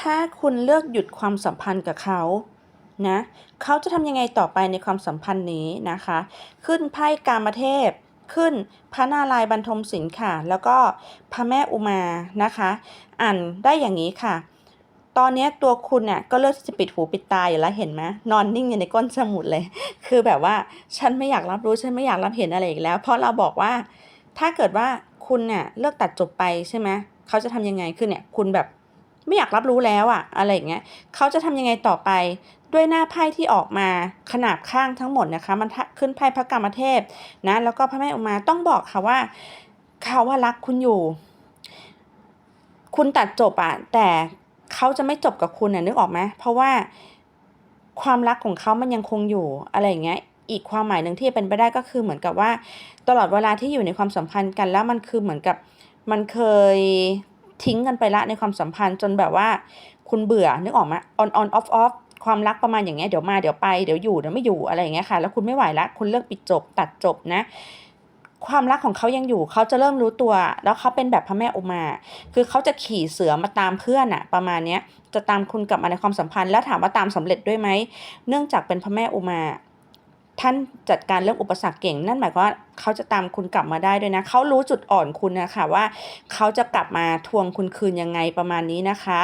ถ้าคุณเลือกหยุดความสัมพันธ์กับเขานะเขาจะทำยังไงต่อไปในความสัมพันธ์นี้นะคะ ขึ้นไพ่กามเทพ ขึ้นพระนารายณ์บรรทมศิลป์ค่ะ แล้วก็พระแม่อุมานะคะ อ่านได้อย่างนี้ค่ะ ตอนนี้ตัวคุณเนี่ยก็เลือกที่จะปิดหูปิดตาอยู่แล้วเห็นไหมนอนนิ่งอยู่ในก้นสมุดเลย คือแบบว่าฉันไม่อยากรับรู้ฉันไม่อยากรับเห็นอะไรอีกแล้ว เพราะเราบอกว่าถ้าเกิดว่าคุณเนี่ยเลิกตัดจบไปใช่ไหมเขาจะทำยังไงคือเนี่ยคุณแบบ ไม่อยากรับรู้แล้วอะอะไรอย่างเงี้ยเขาจะทำยังไงต่อไป ด้วยหน้าไพ่ที่ออกมาขนาบข้างทั้งหมดนะคะ มันขึ้นไพ่พระกรรมเทพนะแล้วก็พระแม่อุมาต้องบอกค่ะว่าเขาว่ารักคุณอยู่ คุณตัดจบอะแต่เขาจะไม่จบกับคุณน่ะนึกออกไหมเพราะว่าความรักของเขามันยังคงอยู่อะไรอย่างเงี้ยอีกความหมายหนึ่งที่เป็นไปได้ก็คือเหมือนกับว่า ตลอดเวลาที่อยู่ในความสัมพันธ์กันแล้วมันคือเหมือนกับมันเคย ทิ้งกันไปละในความสัมพันธ์จนแบบว่า คุณเบื่อนึกออกไหม on on off off ความรักประมาณอย่างเงี้ยเดี๋ยวมาเดี๋ยวไปเดี๋ยวอยู่เดี๋ยวไม่อยู่อะไรอย่างเงี้ยค่ะ แล้วคุณไม่ไหวละคุณเลิกปิดจบตัดจบนะ ความรักของเขายังอยู่เขาจะเริ่มรู้ตัว แล้วเขาเป็นแบบพระแม่อุมา คือเขาจะขี่เสือมาตามเพื่อนอะประมาณเนี้ยจะตามคุณกลับมาในความสัมพันธ์แล้วถามว่าตามสำเร็จด้วยไหมเนื่องจากเป็นพระแม่อุมา ท่านจัดการเรื่องอุปสรรคเก่ง นั่นหมายความว่าเขาจะตามคุณกลับมาได้ด้วยนะ เขารู้จุดอ่อนคุณนะคะว่าเขาจะกลับมาทวงคุณคืนยังไงประมาณนี้นะคะ